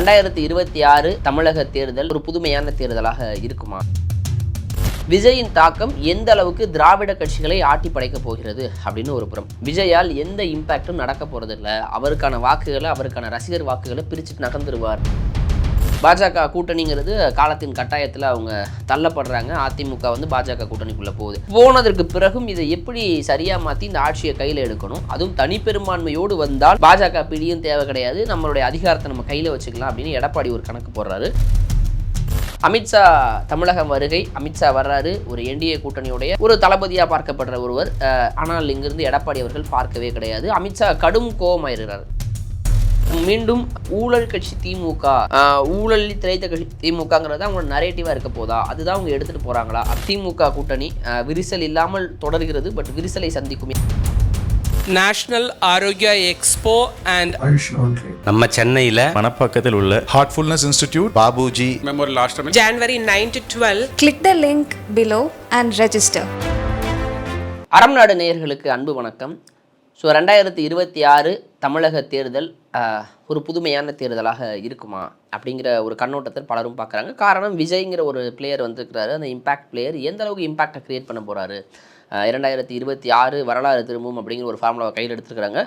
ரெண்டாயிரத்தி இருபத்தி ஆறு தமிழக தேர்தல் ஒரு புதுமையான தேர்தலாக இருக்குமா? விஜயின் தாக்கம் எந்த அளவுக்கு திராவிட கட்சிகளை ஆட்டி படைக்க போகிறது அப்படின்னு ஒரு புறம். விஜயால் எந்த இம்பாக்டும் நடக்க போறதில்ல. அவருக்கான வாக்குகளை அவருக்கான ரசிகர் வாக்குகளை பிரிச்சுட்டு நகர்ந்துருவார். பாஜக கூட்டணிங்கிறது காலத்தின் கட்டாயத்தில் அவங்க தள்ளப்படுறாங்க. அதிமுக வந்து பாஜக கூட்டணிக்குள்ளே போகுது. போனதற்கு பிறகும் இதை எப்படி சரியாக மாற்றி இந்த ஆட்சியை கையில் எடுக்கணும்? அதுவும் தனிப்பெரும்பான்மையோடு வந்தால் பாஜக பிடியும் தேவை கிடையாது. நம்மளுடைய அதிகாரத்தை நம்ம கையில் வச்சுக்கலாம் அப்படின்னு எடப்பாடி ஒரு கணக்கு போடுறாரு. அமித்ஷா தமிழகம் வருகை. அமித்ஷா வர்றாரு. ஒரு என்டிஏ கூட்டணியுடைய ஒரு தளபதியாக பார்க்கப்படுற ஒருவர். ஆனால் இங்கிருந்து எடப்பாடி அவர்கள் பார்க்கவே கிடையாது. அமித்ஷா கடும் கோபமாயிருக்கிறார். மீண்டும் ஊழல் கட்சி திமுக. அஹ், ஊழலில் திளைத்த கட்சி திமுகங்கிறது அவங்களோட நரேட்டிவாக இருக்க போதா? அதுதான் அவங்க எடுத்துகிட்டு போகிறாங்களா திமுக கூட்டணி அஹ், விரிசல் இல்லாமல் தொடர்கிறது பட் விரிசலை சந்திக்கும். நேஷனல் ஆரோக்கியா எக்ஸ்போ அண்ட் நம்ம சென்னையில் மணப்பாக்கத்தில் உள்ள Heartfulness Institute, Babuji memorial ஆஷ்டமி January nine to twelve Click the link below and register. அறம் நாடு நேயர்களுக்கு அன்பு வணக்கம். ஸோ ரெண்டாயிரத்தி இருபத்தி ஆறு தமிழக தேர்தல் ஒரு புதுமையான தேர்தலாக இருக்குமா? அப்படிங்கிற ஒரு கண்ணோட்டத்தில் பலரும் பார்க்குறாங்க. காரணம் விஜய்ங்கிற ஒரு பிளேயர் வந்திருக்கிறாரு. அந்த இம்பாக்ட் பிளேயர் எந்த அளவுக்கு இம்பாக்டை க்ரியேட் பண்ண போகிறாரு இரண்டாயிரத்தி இருபத்தி ஆறு வரலாறு திரும்பும் அப்படிங்கிற ஒரு ஃபார்முலாவை கையில் எடுத்துருக்கிறாங்க.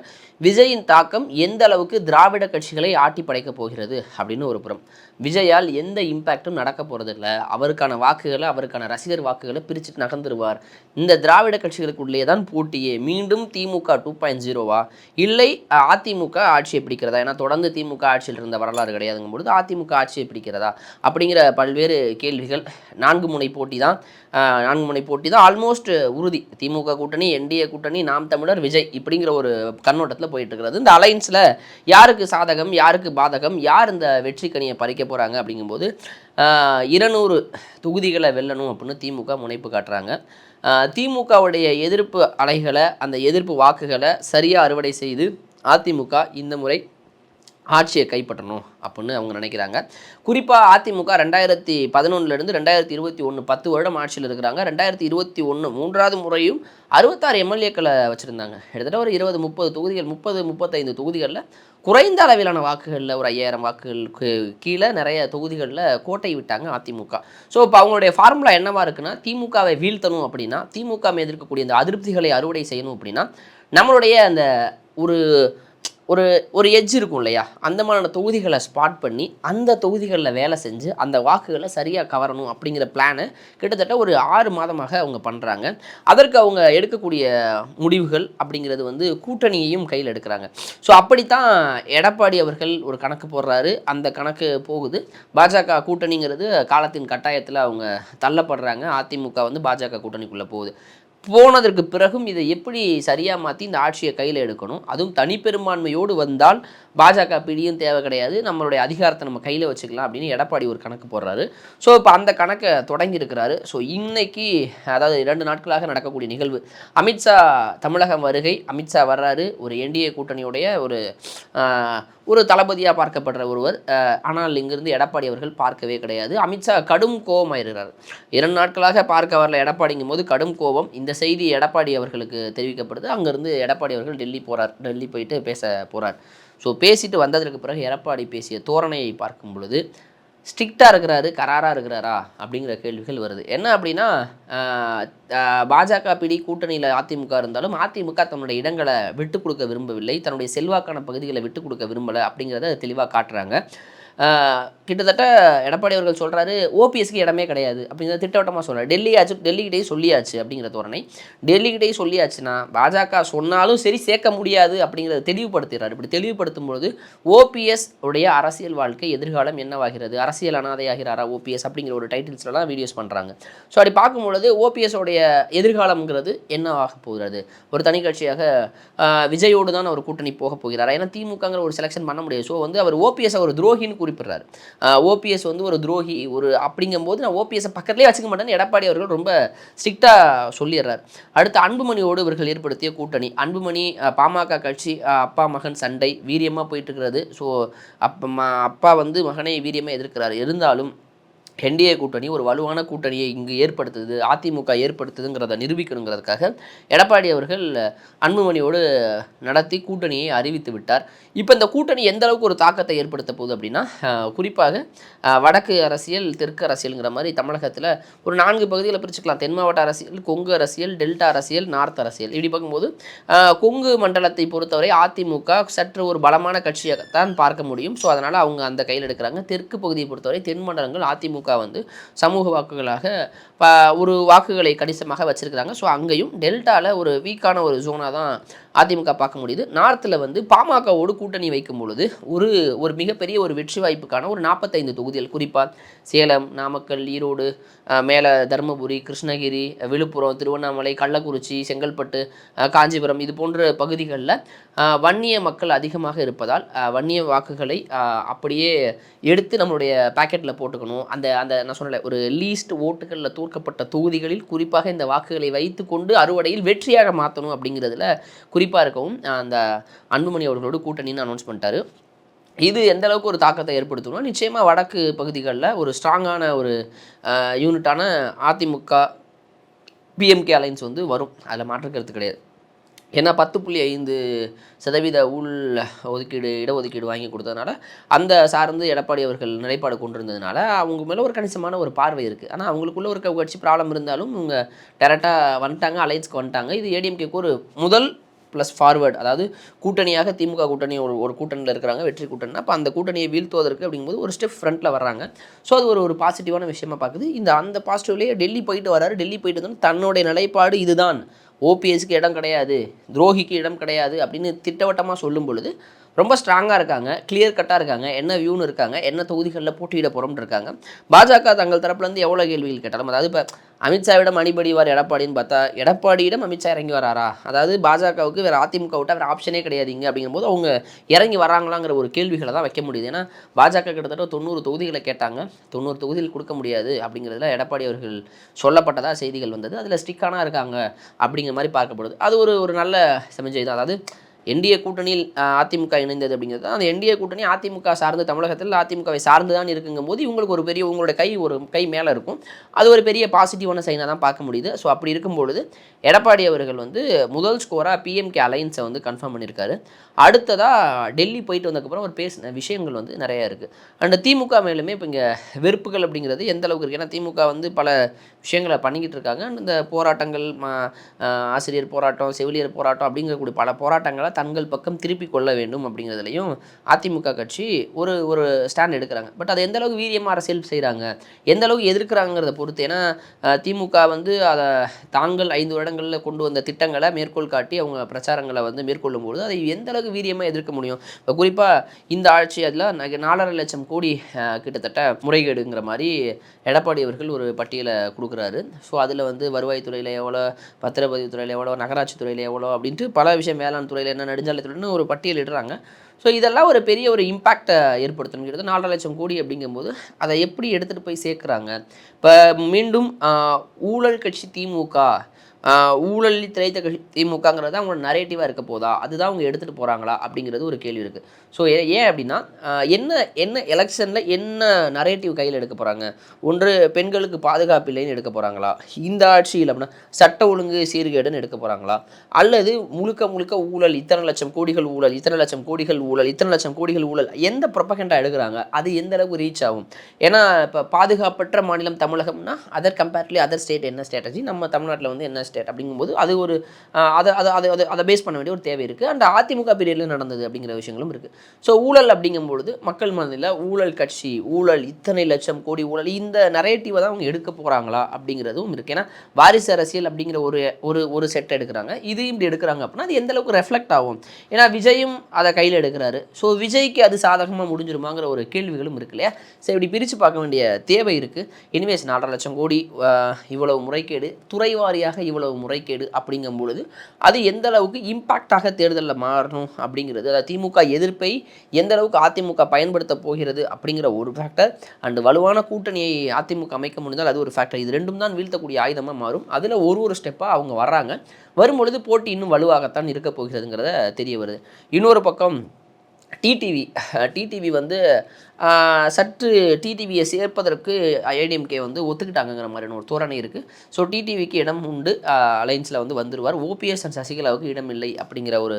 விஜயின் தாக்கம் எந்த அளவுக்கு திராவிட கட்சிகளை ஆட்டி படைக்க போகிறது அப்படின்னு ஒரு புறம். விஜயால் எந்த இம்பேக்டும் நடக்க போகிறதில்ல அவருக்கான வாக்குகளை அவருக்கான ரசிகர் வாக்குகளை பிரிச்சுட்டு நகர்ந்துருவார். இந்த திராவிட கட்சிகளுக்குள்ளே தான் போட்டியே. மீண்டும் திமுக டூ பாயிண்ட் ஜீரோவா இல்லை அதிமுக ஆட்சியை பிடிக்கிறதா? ஏன்னா தொடர்ந்து திமுக ஆட்சியில் இருந்த வரலாறு கிடையாதுங்கும் பொழுது அதிமுக ஆட்சியை பிடிக்கிறதா? அப்படிங்கிற பல்வேறு கேள்விகள் நான்கு முனை போட்டி தான் நான்கு முனை போட்டி தான் ஆல்மோஸ்ட் உறுதி திமுக கூட்டணி என்டிஏ கூட்டணி நாம் தமிழர் விஜய் இப்படிங்கிற ஒரு கண்ணோட்டத்தில் போயிட்டு இருக்கிறது இந்த அலைன்ஸில் யாருக்கு சாதகம் யாருக்கு பாதகம் யார் இந்த வெற்றி கனியை பறிக்க போகிறாங்க அப்படிங்கும்போது இருநூறு தொகுதிகளை வெல்லணும் அப்படின்னு திமுக முனைப்பு காட்டுறாங்க. திமுகவுடைய எதிர்ப்பு அலைகளை அந்த எதிர்ப்பு வாக்குகளை சரியாக அறுவடை செய்து அதிமுக இந்த முறை ஆட்சியை கைப்பற்றணும் அப்படின்னு அவங்க நினைக்கிறாங்க. குறிப்பாக அதிமுக ரெண்டாயிரத்தி பதினொன்றுலேருந்து ரெண்டாயிரத்தி இருபத்தி ஒன்று பத்து வருடம் ஆட்சியில் இருக்கிறாங்க. ரெண்டாயிரத்தி இருபத்தி ஒன்று மூன்றாவது முறையும் அறுபத்தாறு எம்எல்ஏக்களை வச்சுருந்தாங்க. கிட்டத்தட்ட ஒரு இருபது முப்பது தொகுதிகள் முப்பது முப்பத்தைந்து தொகுதிகளில் குறைந்த அளவிலான வாக்குகளில் ஒரு ஐயாயிரம் வாக்குகளுக்கு கீழே நிறைய தொகுதிகளில் கோட்டை விட்டாங்க அதிமுக. ஸோ இப்போ அவங்களுடைய ஃபார்முலா என்னவாக இருக்குன்னா திமுகவை வீழ்த்தணும் அப்படின்னா திமுக மீது இருக்கக்கூடிய அதிருப்திகளை அறுவடை செய்யணும் அப்படின்னா நம்மளுடைய அந்த ஒரு ஒரு ஒரு எஜ் இருக்கும் இல்லையா? அந்த மாதிரியான தொகுதிகளை ஸ்பாட் பண்ணி அந்த தொகுதிகளில் வேலை செஞ்சு அந்த வாக்குகளை சரியாக கவரணும் அப்படிங்கிற பிளானை கிட்டத்தட்ட ஒரு ஆறு மாதமாக அவங்க பண்ணுறாங்க அதற்கு அவங்க எடுக்கக்கூடிய முடிவுகள் அப்படிங்கிறது வந்து கூட்டணியையும் கையில் எடுக்கிறாங்க. ஸோ அப்படித்தான் எடப்பாடி அவர்கள் ஒரு கணக்கு போடுறாரு. அந்த கணக்கு போகுது. பாஜக கூட்டணிங்கிறது காலத்தின் கட்டாயத்தில் அவங்க தள்ளப்படுறாங்க. அதிமுக வந்து பாஜக கூட்டணிக்குள்ளே போகுது. போனதற்கு பிறகும் இதை எப்படி சரியாக மாற்றி இந்த ஆட்சியை கையில் எடுக்கணும்? அதுவும் தனிப்பெரும்பான்மையோடு வந்தால் பாஜக பிடியும் தேவை கிடையாது. நம்மளுடைய அதிகாரத்தை நம்ம கையில் வச்சுக்கலாம் அப்படின்னு எடப்பாடி ஒரு கணக்கு போடுறாரு. ஸோ இப்போ அந்த கணக்கை தொடங்கியிருக்கிறாரு. ஸோ இன்னைக்கு அதாவது இரண்டு நாட்களாக நடக்கக்கூடிய நிகழ்வு அமித்ஷா தமிழகம் வருகை அமித்ஷா வர்றாரு. ஒரு என்டிஏ கூட்டணியுடைய ஒரு ஒரு தளபதியாக பார்க்கப்படுற ஒருவர். ஆனால் இங்கிருந்து எடப்பாடி அவர்கள் பார்க்கவே கிடையாது. அமித்ஷா கடும் கோபமாயிருக்கிறார் இரண்டு நாட்களாக பார்க்க வரல எடப்பாடிங்கும் போது கடும் கோபம். இந்த செய்தி எடப்பாடி அவர்களுக்கு தெரிவிக்கப்படுது. அங்கேருந்து எடப்பாடி அவர்கள் டெல்லி போகிறார் டெல்லி போயிட்டு பேச போகிறார் ஸோ பேசிட்டு வந்ததற்கு பிறகு எடப்பாடி பேசிய தோரணையை பார்க்கும் பொழுது ஸ்ட்ரிக்டாக இருக்கிறாரு கராராக இருக்கிறாரா? அப்படிங்கிற கேள்விகள் வருது. என்ன அப்படின்னா பாஜக பிடி கூட்டணியில் அதிமுக இருந்தாலும் அதிமுக தன்னுடைய இடங்களை விட்டு கொடுக்க விரும்பவில்லை. தன்னுடைய செல்வாக்கான பகுதிகளை விட்டு கொடுக்க விரும்பலை அப்படிங்கிறத தெளிவாக காட்டுறாங்க. கிட்டத்தட்ட எடப்பாடி அவர்கள் சொல்கிறாரு ஓபிஎஸ்க்கு இடமே கிடையாது. அப்படிங்கிறத திட்டவட்டமாக சொல்கிறார் டெல்லியாச்சு டெல்லிக்கிட்டே சொல்லியாச்சு அப்படிங்கிற தோரணை. டெல்லிக்கிட்டே சொல்லியாச்சுன்னா பாஜக சொன்னாலும் சரி சேர்க்க முடியாது அப்படிங்கிறத தெளிவுபடுத்துகிறார் இப்படி தெளிவுபடுத்தும் பொழுது ஓபிஎஸ் உடைய அரசியல் வாழ்க்கை எதிர்காலம் என்னவாகிறது? அரசியல் அனாதையாகிறாரா ஓபிஎஸ் அப்படிங்கிற ஒரு டைட்டில்ஸ்லாம் வீடியோஸ் பண்ணுறாங்க ஸோ அப்படி பார்க்கும்பொழுது ஓபிஎஸ் உடைய எதிர்காலம்ங்கிறது என்னவாக போகிறது? ஒரு தனி கட்சியாக விஜயோடு தான் அவர் கூட்டணி போக போகிறாரா? ஏன்னா திமுகங்கிற ஒரு செலெக்ஷன் பண்ண முடியாது. ஸோ வந்து அவர் ஓபிஎஸ் ஒரு துரோகின்னு குறிப்பிடுறாரு. ஓபிஎஸ் வந்து ஒரு துரோகி ஒரு அப்படிங்கும்போது நான் ஓபிஎஸ் பக்கத்துலேயே வச்சுக்க மாட்டேன்னு எடப்பாடி அவர்கள் ரொம்ப ஸ்ட்ரிக்டாக சொல்லிடுறார். அடுத்து அன்புமணியோடு இவர்கள் ஏற்படுத்திய கூட்டணி. அன்புமணி பாமக கட்சி அப்பா மகன் சண்டை வீரியமாக போயிட்டு இருக்கிறது. ஸோ அப்பா ம- அப்பா வந்து மகனை வீரியமாக எதிர்க்கிறார். இருந்தாலும் என்டிஏ கூட்டணி ஒரு வலுவான கூட்டணியை இங்கு ஏற்படுத்துது அதிமுக ஏற்படுத்துதுங்கிறத நிரூபிக்கணுங்கிறதுக்காக எடப்பாடி அவர்கள் அன்புமணியோடு நடத்தி கூட்டணியை அறிவித்து விட்டார். இப்போ இந்த கூட்டணி எந்த அளவுக்கு ஒரு தாக்கத்தை ஏற்படுத்த போகுது அப்படின்னா குறிப்பாக வடக்கு அரசியல் தெற்கு அரசியல்ங்கிற மாதிரி தமிழகத்தில் ஒரு நான்கு பகுதியில் பிரிச்சுக்கலாம். தென் மாவட்ட அரசியல் கொங்கு அரசியல் டெல்டா அரசியல் நார்த் அரசியல். இப்படி பார்க்கும்போது கொங்கு மண்டலத்தை பொறுத்தவரை அதிமுக சற்று ஒரு பலமான கட்சியாகத்தான் பார்க்க முடியும். ஸோ அதனால் அவங்க அந்த கையில் எடுக்கிறாங்க. தெற்கு பகுதியை பொறுத்தவரை தென் மண்டலங்கள் அதிமுக வந்து சமூக வாக்குகளாக ப- ஒரு வாக்குகளை கணிசமாக வச்சுருக்கிறாங்க. ஸோ அங்கேயும் டெல்டாவில் ஒரு வீக்கான ஒரு ஜோனாக தான் அதிமுக பார்க்க முடியுது. நார்த்தில் வந்து பாமகவோடு கூட்டணி வைக்கும் பொழுது ஒரு ஒரு மிகப்பெரிய ஒரு வெற்றி வாய்ப்புக்கான ஒரு நாற்பத்தைந்து தொகுதிகள். குறிப்பாக சேலம் நாமக்கல் ஈரோடு மேலே தருமபுரி கிருஷ்ணகிரி விழுப்புரம் திருவண்ணாமலை கள்ளக்குறிச்சி செங்கல்பட்டு காஞ்சிபுரம் இது போன்ற பகுதிகளில் வன்னிய மக்கள் அதிகமாக இருப்பதால் வன்னிய வாக்குகளை அப்படியே எடுத்து நம்மளுடைய பாக்கெட்டில் போட்டுக்கணும். அந்த அந்த நான் சொன்னல ஒரு லீஸ்ட் ஓட்டுகளில் தூர்க்கப்பட்ட தொகுதிகளில் குறிப்பாக இந்த வாக்குகளை வைத்து கொண்டு அறுவடையில் வெற்றியாக மாற்றணும் அப்படிங்கிறதுல குறிப்பாக இருக்கவும் அந்த அன்புமணி அவர்களோடு கூட்டணின்னு அனௌன்ஸ் பண்ணிட்டாரு. இது எந்த அளவுக்கு ஒரு தாக்கத்தை ஏற்படுத்தணும்னா நிச்சயமாக வடக்கு பகுதிகளில் ஒரு ஸ்ட்ராங்கான ஒரு யூனிட்டான அதிமுக பிஎம்கே அலைன்ஸ் வந்து வரும். அதில் மாற்றுக்கிறது கிடையாது. ஏன்னா பத்து புள்ளி ஐந்து சதவீத உள் ஒதுக்கீடு இடஒதுக்கீடு வாங்கி கொடுத்ததுனால அந்த சார்ந்து எடப்பாடி அவர்கள் நிலைப்பாடு கொண்டிருந்ததுனால அவங்க மேலே ஒரு கணிசமான ஒரு பார்வை இருக்குது ஆனால் அவங்களுக்குள்ள ஒரு கட்சி ப்ராப்ளம் இருந்தாலும் இவங்க டேரெக்டாக வந்துட்டாங்க அலைன்ஸ்க்கு வந்துட்டாங்க. இது ஏடிஎம்கேக்கு ஒரு முதல் ப்ளஸ் ஃபார்வர்ட் அதாவது கூட்டணியாக திமுக கூட்டணி ஒரு ஒரு கூட்டணியில் இருக்கிறாங்க வெற்றி கூட்டணி அப்போ அந்த கூட்டணியை வீழ்த்துவதற்கு அப்படிங்கும்போது ஒரு ஸ்டெப் ஃப்ரண்ட்டில் வர்றாங்க. ஸோ அது ஒரு ஒரு பாசிட்டிவான விஷயமா பார்க்குது இந்த அந்த பாசிட்டிவ்லேயே டெல்லி போயிட்டு வராரு. டெல்லி போயிட்டு வந்து தன்னுடைய நிலைப்பாடு இதுதான். ஓபிஎஸ்க்கு இடம் கிடையாது. துரோகிக்கு இடம் கிடையாது அப்படின்னு திட்டவட்டமாக சொல்லும் பொழுது ரொம்ப ஸ்ட்ராங்காக இருக்காங்க கிளியர் கட்டாக இருக்காங்க என்ன வியூன்னு இருக்காங்க என்ன தொகுதிகளில் போட்டியிட போகிறோம்னு இருக்காங்க. பாஜக தங்கள் தரப்புலேருந்து எவ்வளோ கேள்விகள் கேட்டாலும் அதாவது இப்போ அமித்ஷாவிடம் அணிபடிவார் எடப்பாடின்னு பார்த்தா எடப்பாடியிடம் அமித்ஷா இறங்கி வராரா? அதாவது பாஜகவுக்கு வேறு அதிமுக விட்டு வேறு ஆப்ஷனே கிடையாதுங்க அப்படிங்கும்போது அவங்க இறங்கி வராங்களாங்கிற ஒரு கேள்விகளை தான் வைக்க முடியுது. ஏன்னா பாஜக கிட்டத்தட்ட தொண்ணூறு தொகுதிகளை கேட்டாங்க. தொண்ணூறு தொகுதிகள் கொடுக்க முடியாது அப்படிங்கிறதுல எடப்பாடி அவர்கள் சொல்லப்பட்டதாக செய்திகள் வந்தது. அதில் ஸ்டிக்கானா இருக்காங்க அப்படிங்கிற மாதிரி பார்க்கப்படுது. அது ஒரு ஒரு நல்ல சமஞ்சை தான். அதாவது என்டிஏ கூட்டணியில் அதிமுக இணைந்தது அப்படிங்கிறது அந்த என்டிஏ கூட்டணி அதிமுக சார்ந்து தமிழகத்தில் அதிமுகவை சார்ந்து தான் இருக்குங்கும் போது இவங்களுக்கு ஒரு பெரிய உங்களோட கை ஒரு கை மேலே இருக்கும். அது ஒரு பெரிய பாசிட்டிவான சைனாக தான் பார்க்க முடியுது. ஸோ அப்படி இருக்கும் பொழுது எடப்பாடி அவர்கள் வந்து முதல் ஸ்கோராக பிஎம்கே அலைன்ஸை வந்து கன்ஃபார்ம் பண்ணியிருக்காரு. அடுத்ததாக டெல்லி போயிட்டு வந்ததுக்கப்புறம் ஒரு பேசின விஷயங்கள் வந்து நிறையா இருக்குது அண்ட் திமுக மேலுமே இப்போ இங்கே வெறுப்புகள் அப்படிங்கிறது எந்த அளவுக்கு இருக்குது ஏன்னா திமுக வந்து பல விஷயங்களை பண்ணிக்கிட்டு இருக்காங்க. அண்ட் இந்த போராட்டங்கள் ஆசிரியர் போராட்டம் செவிலியர் போராட்டம் அப்படிங்கக்கூடிய பல போராட்டங்களை தங்கள் பக்கம் திருப்பி கொள்ள வேண்டும் அப்படிங்கிறதுலையும் அதிமுக கட்சி ஒரு ஒரு ஸ்டாண்ட் எடுக்கிறாங்க. பட் அது எந்த அளவுக்கு வீரியமாக அரசியல் செய்கிறாங்க எந்த அளவுக்கு எதிர்க்கிறாங்கிறத பொறுத்து. ஏன்னா திமுக வந்து அதை தாங்கள் ஐந்து வருடங்களில் கொண்டு வந்த திட்டங்களை மேற்கோள் காட்டி அவங்க பிரச்சாரங்களை வந்து மேற்கொள்ளும்போது அதை எந்த அளவுக்கு வீரியமாக எதிர்க்க முடியும்? இப்போ குறிப்பாக இந்த ஆட்சி அதில் நாலரை லட்சம் கோடி கிட்டத்தட்ட முறைகேடுங்கிற மாதிரி எடப்பாடி அவர்கள் ஒரு பட்டியலை கொடுக்குறாரு. ஸோ அதில் வந்து வருவாய்த்துறையில் எவ்வளோ பத்திரப்பதிவு துறையில் எவ்வளோ நகராட்சி துறையில் எவ்வளோ அப்படின்ட்டு பல விஷயம் வேளாண் துறையில் என்ன நெடுஞ்சாலைத்துறைன்னு ஒரு பட்டியல் இடுறாங்க. ஸோ இதெல்லாம் ஒரு பெரிய ஒரு இம்பேக்டை ஏற்படுத்தணுங்கிறது நாலரை லட்சம் கோடி அப்படிங்கும்போது அதை எப்படி எடுத்துகிட்டு போய் சேர்க்குறாங்க? இப்போ மீண்டும் ஊழல் கட்சி திமுக ஊழல் திரைத்த கட்சி திமுகங்கிறது அவங்களோட நரேட்டிவாக இருக்க போதா? அதுதான் அவங்க எடுத்துகிட்டு போகிறாங்களா அப்படிங்கிறது ஒரு கேள்வி இருக்குது ஸோ ஏன் அப்படின்னா என்ன என்ன எலெக்ஷனில் என்ன நரேட்டிவ் கையில் எடுக்க போகிறாங்க ஒன்று பெண்களுக்கு பாதுகாப்பு இல்லைன்னு எடுக்க போகிறாங்களா இந்த ஆட்சியில் அப்படின்னா சட்ட ஒழுங்கு சீர்கேடுன்னு எடுக்க போகிறாங்களா அல்லது முழுக்க முழுக்க ஊழல் இத்தனை லட்சம் கோடிகள் ஊழல் இத்தனை லட்சம் கோடிகள் ஊழல் இத்தனை லட்சம் கோடிகள் ஊழல் எந்த ப்ரொபகண்டா எடுக்கிறாங்க? அது எந்த அளவுக்கு ரீச் ஆகும்? ஏன்னா இப்போ பாதுகாப்பற்ற மாநிலம் தமிழகம்னா அதர் கம்பேர்ட்லி அதர் ஸ்டேட் என்ன ஸ்ட்ராட்டஜி நம்ம தமிழ்நாட்டில் வந்து என்ன ஸ்டேட் அப்படிங்கும்போது அது ஒரு அதை அதை அதை அதை அதை பேஸ் பண்ண வேண்டிய ஒரு தேவை இருக்குது அண்ட் அதிமுக பீரியடில் நடந்தது அப்படிங்கிற விஷயங்களும் இருக்குது ஸோ ஊழல் அப்படிங்கும்பொழுது மக்கள் மனதில் ஊழல் கட்சி ஊழல் இத்தனை லட்சம் கோடி ஊழல் இந்த நரேட்டிவை தான் அவங்க எடுக்க போகிறாங்களா அப்படிங்கிறதும் இருக்குது ஏன்னா வாரிசு அரசியல் அப்படிங்கிற ஒரு ஒரு ஒரு செட் எடுக்கிறாங்க. இது இப்படி எடுக்கிறாங்க அப்படின்னா அது எந்த அளவுக்கு ரெஃப்ளெக்ட் ஆகும்? ஏன்னா விஜயும் அதை கையில் எடுக்கிறாரு. ஸோ விஜய்க்கு அது சாதகமாக முடிஞ்சிருமாங்கிற ஒரு கேள்விகளும் இருக்கு இல்லையா? ஸோ இப்படி பிரித்து பார்க்க வேண்டிய தேவை இருக்குது இனிமேஸ் நாலரை லட்சம் கோடி இவ்வளவு முறைகேடு. துறை வாரியாக இவ்வளவு முறைகேடு அப்படிங்கும் பொழுது அது எந்த அளவுக்கு இம்பாக்டாக தேர்தலில் மாறணும் அப்படிங்கிறது அதாவது திமுக எதிர்ப்பை எந்த அளவுக்கு அதிமுக பயன்படுத்த போகிறது அப்படிங்கிற ஒரு ஃபேக்டர் அண்டு வலுவான கூட்டணியை அதிமுக அமைக்க முடிந்தால் அது ஒரு ஃபேக்டர் இது ரெண்டும் தான் வீழ்த்தக்கூடிய ஆயுதமாக மாறும். அதில் ஒரு ஒரு ஸ்டெப்பாக அவங்க வர்றாங்க. வரும்பொழுது போட்டி இன்னும் வலுவாகத்தான் இருக்க போகிறதுங்கிறத தெரிய வருது. இன்னொரு பக்கம் டிடிவி டிடிவி வந்து சற்று டிடிவியை சேர்ப்பதற்கு ஏடிஎம்கே வந்து ஒத்துக்கிட்டாங்கங்கிற மாதிரியான ஒரு தோரணை இருக்குது ஸோ டிடிவிக்கு இடம் உண்டு. அலைன்ஸில் வந்து வந்துடுவார் ஓபிஎஸ் அண்ட் சசிகலாவுக்கு இடம் இல்லை அப்படிங்கிற ஒரு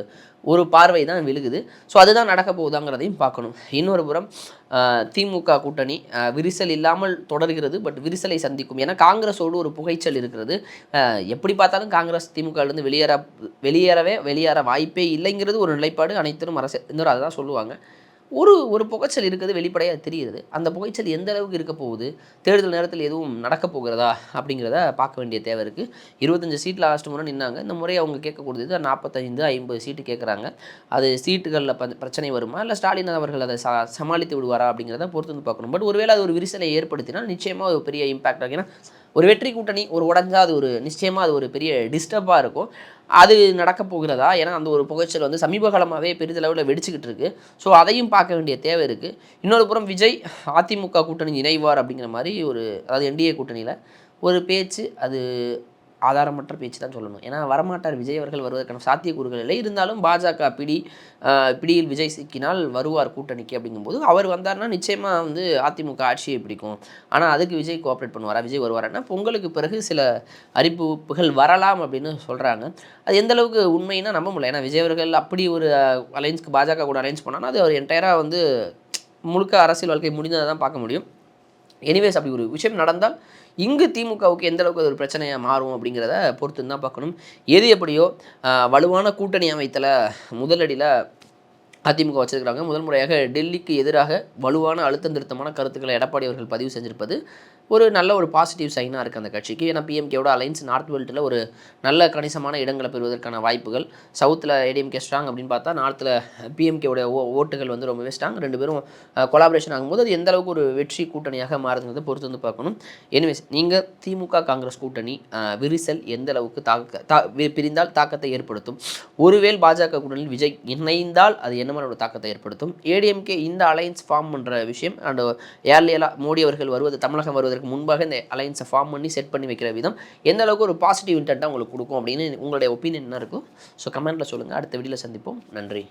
ஒரு பார்வை தான் விழுகுது. ஸோ அதுதான் நடக்க போகுதாங்கிறதையும் பார்க்கணும். இன்னொரு புறம் திமுக கூட்டணி விரிசல் இல்லாமல் தொடர்கிறது பட் விரிசலை சந்திக்கும். ஏன்னா காங்கிரஸோடு ஒரு புகைச்சல் இருக்கிறது. எப்படி பார்த்தாலும் காங்கிரஸ் திமுகலேருந்து வெளியேற வெளியேறவே வெளியேற வாய்ப்பே இல்லைங்கிறது ஒரு நிலைப்பாடு அனைத்திலும் அரசு இன்னொரு அதை தான் சொல்லுவாங்க. ஒரு ஒரு புகைச்சல் இருக்கிறது வெளிப்படையாக தெரியுது அந்த புகைச்சல் எந்த அளவுக்கு இருக்க போகுது? தேர்தல் நேரத்தில் எதுவும் நடக்க போகிறதா? அப்படிங்கிறத பார்க்க வேண்டிய தேவை இருக்குது இருபத்தஞ்சு சீட்டில் லாஸ்ட் முறை நின்னாங்க. இந்த முறை அவங்க கேட்கக்கூடியது நாற்பத்தைந்து ஐம்பது சீட்டு கேட்குறாங்க. அது சீட்டுகளில் ப பிரச்சனை வருமா? இல்லை ஸ்டாலின் அவர்கள் அதை ச சமாளித்து விடுவாரா அப்படிங்கிறத பொறுத்து வந்து பார்க்கணும். பட் ஒருவேளை அது ஒரு விரிசலை ஏற்படுத்தினால் நிச்சயமாக ஒரு பெரிய இம்பாக்ட் ஆகும். ஏன்னா ஒரு வெற்றி கூட்டணி ஒரு உடஞ்சா அது ஒரு நிச்சயமாக அது ஒரு பெரிய டிஸ்டர்பாக இருக்கும். அது நடக்க போகிறதா? ஏன்னா அந்த ஒரு புகைச்சல் வந்து சமீப காலமாகவே பெரிதளவில் வெடிச்சுக்கிட்டு இருக்கு. ஸோ அதையும் பார்க்க வேண்டிய தேவை இருக்குது இன்னொரு புறம் விஜய் அதிமுக கூட்டணி இணைவார் அப்படிங்கிற மாதிரி ஒரு அதாவது என்டிஏ கூட்டணியில் ஒரு பேச்சு அது ஆதாரமற்ற பேச்சு தான் சொல்லணும். ஏன்னா வரமாட்டார் விஜய் அவர்கள் வருவதற்கான சாத்தியக்கூறுகள் இல்லை. இருந்தாலும் பாஜக பிடி பிடியில் விஜய் சிக்கினால் வருவார் கூட்டணிக்கு அப்படிங்கும்போது அவர் வந்தார்னா நிச்சயமாக வந்து அதிமுக ஆட்சியை பிடிக்கும். ஆனால் அதுக்கு விஜய் கோஆப்ரேட் பண்ணுவாரா? விஜய் வருவாரான்னா பொங்கலுக்கு பிறகு சில அறிவிப்புகள் வரலாம் அப்படின்னு சொல்கிறாங்க அது எந்த அளவுக்கு உண்மைன்னா நம்ப முடியல. ஏன்னா விஜய் அவர்கள் அப்படி ஒரு அலைன்ஸ்க்கு பாஜக கூட அலைன்ஸ் பண்ணாங்கன்னா அது அவர் என்டையராக வந்து முழுக்க அரசியல் வாழ்க்கை முடிந்ததை தான் பார்க்க முடியும். எனிவேஸ் அப்படி ஒரு விஷயம் நடந்தால் இங்கு திமுகவுக்கு எந்த அளவுக்கு அது ஒரு பிரச்சனையாக மாறும் அப்படிங்கிறத பொறுத்து தான் பார்க்கணும். எது எப்படியோ வலுவான கூட்டணி அமைத்தல முதலடியில் அதிமுக வச்சிருக்கிறாங்க. முதல் முறையாக டெல்லிக்கு எதிராக வலுவான அழுத்தம் திருத்தமான கருத்துக்களை எடப்பாடி அவர்கள் பதிவு செஞ்சிருப்பது ஒரு நல்ல ஒரு பாசிட்டிவ் சைனாக இருக்குது அந்த கட்சிக்கு. ஏன்னா பிஎம்கேவோட அலைன்ஸ் நார்த் பெல்ட்டில் ஒரு நல்ல கணிசமான இடங்களை பெறுவதற்கான வாய்ப்புகள். சவுத்தில் ஏடிஎம்கே ஸ்ட்ராங் அப்படின்னு பார்த்தா நார்த்தில் பிஎம்கேவோட ஓ ஓட்டுகள் வந்து ரொம்பவே ஸ்ட்ராங் ரெண்டு பேரும் கொலாபரேஷன் ஆகும்போது அது எந்த அளவுக்கு ஒரு வெற்றி கூட்டணியாக மாறுங்கிறத பொறுத்து வந்து பார்க்கணும். எனிவேஸ் நீங்கள் திமுக காங்கிரஸ் கூட்டணி விரிசல் எந்த அளவுக்கு தாக்க தா வி- பிரிந்தால் தாக்கத்தை ஏற்படுத்தும்? ஒருவேள் பாஜக கூட்டணியில் விஜய் இணைந்தால் அது என்ன மாதிரி ஒரு தாக்கத்தை ஏற்படுத்தும்? ஏடிஎம்கே இந்த அலைன்ஸ் ஃபார்ம் பண்ணுற விஷயம் அண்ட் ஏர்லியலாக மோடி அவர்கள் வருவது தமிழகம் வருவதற்கு முன்பாக இந்த அலையன்ஸை ஃபார்ம் பண்ணி செட் பண்ணி வைக்கிற விதம் எந்த அளவுக்கு ஒரு பாசிட்டிவ் இன்டென்ட்டாக உங்களுக்கு கொடுக்கும் அப்படின்னு உங்களுடைய ஒப்பீனியன் என்ன இருக்கும் ஸோ கமெண்ட்டில் சொல்லுங்கள் அடுத்த வீடியோவில் சந்திப்போம். நன்றி.